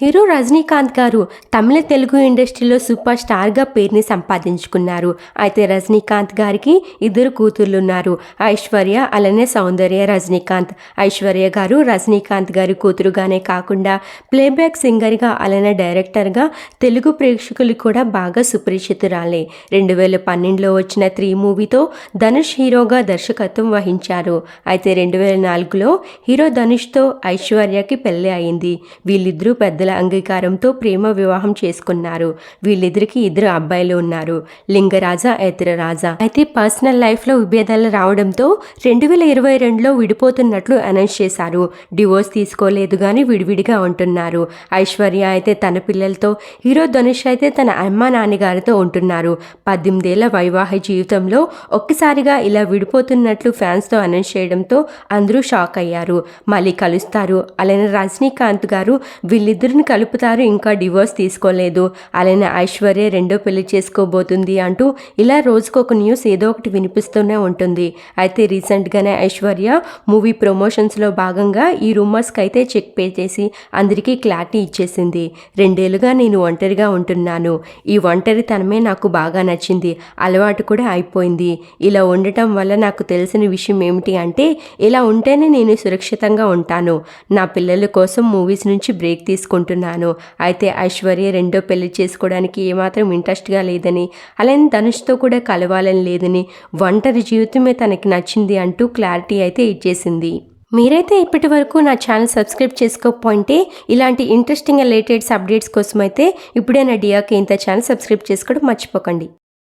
Hero Rajinikanth గారు తమిళ తెలుగు ఇండస్ట్రీలో super స్టార్గా పేరుని సంపాదించుకున్నారు. అయితే రజనీకాంత్ గారికి ఇద్దరు కూతుర్లు ఉన్నారు ఐశ్వర్య అలానే సౌందర్య రజనీకాంత్. ఐశ్వర్య గారు రజనీకాంత్ గారి కూతురుగానే కాకుండా ప్లేబ్యాక్ సింగర్గా అలానే డైరెక్టర్గా తెలుగు ప్రేక్షకులు కూడా బాగా సుపరిచితురాలే. రెండు వేల పన్నెండులో వచ్చిన త్రీ మూవీతో ధనుష్ హీరోగా దర్శకత్వం వహించారు. అయితే రెండు వేల నాలుగులో హీరో ధనుష్తో ఐశ్వర్యకి పెళ్ళి అయింది. వీళ్ళిద్దరూ పెద్ద పెద్దల అంగీకారంతో ప్రేమ వివాహం చేసుకున్నారు. వీళ్ళిద్దరికి ఇద్దరు అబ్బాయిలు ఉన్నారు. లింగరాజా ఇతర రాజా అయితే పర్సనల్ లైఫ్లో విభేదాలు రావడంతో రెండు వేల ఇరవై రెండులో విడిపోతున్నట్లు అనౌన్స్ చేశారు. డివోర్స్ తీసుకోలేదు కానీ విడివిడిగా ఉంటున్నారు. ఐశ్వర్య అయితే తన పిల్లలతో హీరో ధనుష్ అయితే తన అమ్మ నాన్నగారితో ఉంటున్నారు. పద్దెనిమిదేళ్ళ వైవాహిక జీవితంలో ఒక్కసారిగా ఇలా విడిపోతున్నట్లు ఫ్యాన్స్తో అనౌన్స్ చేయడంతో అందరూ షాక్ అయ్యారు. మళ్ళీ కలుస్తారు. అలానే రజనీకాంత్ గారు ఇద్దరిని కలుపుతారు? ఇంకా డివోర్స్ తీసుకోలేదు. అలానే ఐశ్వర్య రెండో పెళ్ళి చేసుకోబోతుంది అంటూ ఇలా రోజుకొక న్యూస్ ఏదో ఒకటి వినిపిస్తూనే ఉంటుంది. అయితే రీసెంట్గానే ఐశ్వర్య మూవీ ప్రమోషన్స్లో భాగంగా ఈ రూమర్స్కి అయితే చెక్ పే చేసి అందరికీ క్లారిటీ ఇచ్చేసింది. రెండేళ్ళుగా నేను ఒంటరిగా ఉంటున్నాను. ఈ ఒంటరితనమే నాకు బాగా నచ్చింది. అలవాటు కూడా అయిపోయింది. ఇలా ఉండటం వల్ల నాకు తెలిసిన విషయం ఏమిటి అంటే ఇలా ఉంటేనే నేను సురక్షితంగా ఉంటాను. నా పిల్లల కోసం మూవీస్ నుంచి బ్రేక్ తీసుకుంటాను. తీసుకుంటున్నాను అయితే ఐశ్వర్య రెండో పెళ్ళి చేసుకోవడానికి ఏమాత్రం ఇంట్రెస్ట్గా లేదని అలానే ధనుష్తో కూడా కలవాలని లేదని ఒంటరి జీవితమే తనకి నచ్చింది అంటూ క్లారిటీ అయితే ఇచ్చేసింది. మీరైతే ఇప్పటి వరకు నా ఛానల్ సబ్స్క్రైబ్ చేసుకోకపోయింటే ఇలాంటి ఇంట్రెస్టింగ్ రిలేటెడ్స్ అప్డేట్స్ కోసం అయితే ఇప్పుడే నా డియాకి ఇంత ఛానల్ సబ్స్క్రైబ్ చేసుకోవడం మర్చిపోకండి.